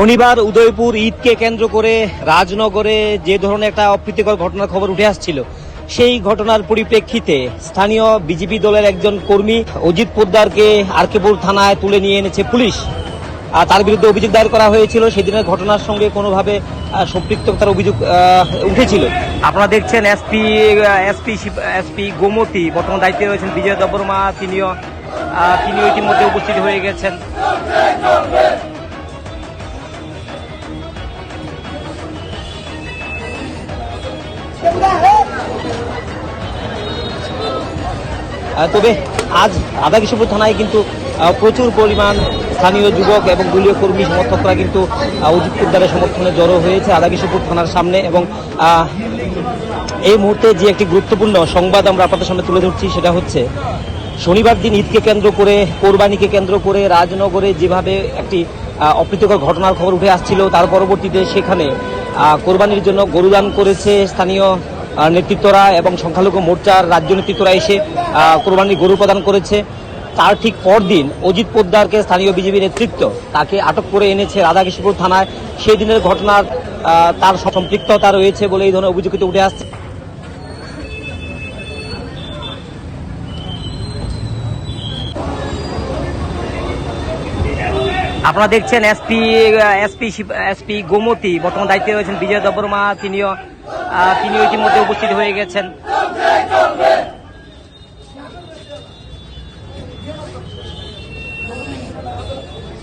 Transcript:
শনিবার উদয়পুর ঈদকে কেন্দ্র করে রাজনগরে যে ধরনের একটা অপ্রীতিকর ঘটনার খবর উঠে আসছিল, সেই ঘটনার পরিপ্রেক্ষিতে স্থানীয় বিজেপি দলের একজন কর্মী অজিত পোদ্দারকে আরকেপুর থানায় তুলে নিয়ে এনেছে পুলিশ। আর তার বিরুদ্ধে অভিযোগ দায়ের করা হয়েছিল, সেদিনের ঘটনার সঙ্গে কোনোভাবে সম্পৃক্ততার অভিযোগ উঠেছিল। আপনারা দেখছেন এসপি এসপি এসপি গোমতী, বর্তমান দায়িত্বে রয়েছেন বিজয় দেববর্মা, তিনিও তিনিও ইতিমধ্যে উপস্থিত হয়ে গেছেন। তবে আজ আধা কিশোরপুর থানায় কিন্তু প্রচুর পরিমাণ স্থানীয় যুবক এবং দলীয় কর্মী, সমর্থকরা কিন্তু অজিত পোদ্দারের সমর্থনে জড়ো হয়েছে আধা কিশোরপুর থানার সামনে এবং এই মুহূর্তে যে একটি গুরুত্বপূর্ণ সংবাদ আমরা আপনাদের সামনে তুলে ধরছি সেটা হচ্ছে, শনিবার দিন ঈদকে কেন্দ্র করে, কোরবানিকে কেন্দ্র করে, রাজনগরে যেভাবে একটি অপ্রীতিকর ঘটনার খবর উঠে আসছিল, তার পরবর্তীতে সেখানে কোরবানির জন্য গরুদান করেছে স্থানীয় নেতৃত্বরা এবং সংখ্যালঘু মোর্চার রাজ্য নেতৃত্বরা এসে আহ, কোরবানির গরু প্রদান করেছে। তার ঠিক পরদিন অজিত পোদ্দারকে স্থানীয় বিজেপি নেতৃত্ব তাকে আটক করে এনেছে রাধাকৃষ্ণপুর থানায়। সেই দিনের ঘটনার তার সম্পৃক্ততা রয়েছে বলে এই ধরনের অভিযোগ উঠে আসছে। আপনারা দেখছেন এসপি এসপি এসপি গোমতী। বর্তমান দায়িত্বে রয়েছেন বিজয় দেববর্মা তিনিও তিনিও ইতিমধ্যে উপস্থিত হয়ে গেছেন।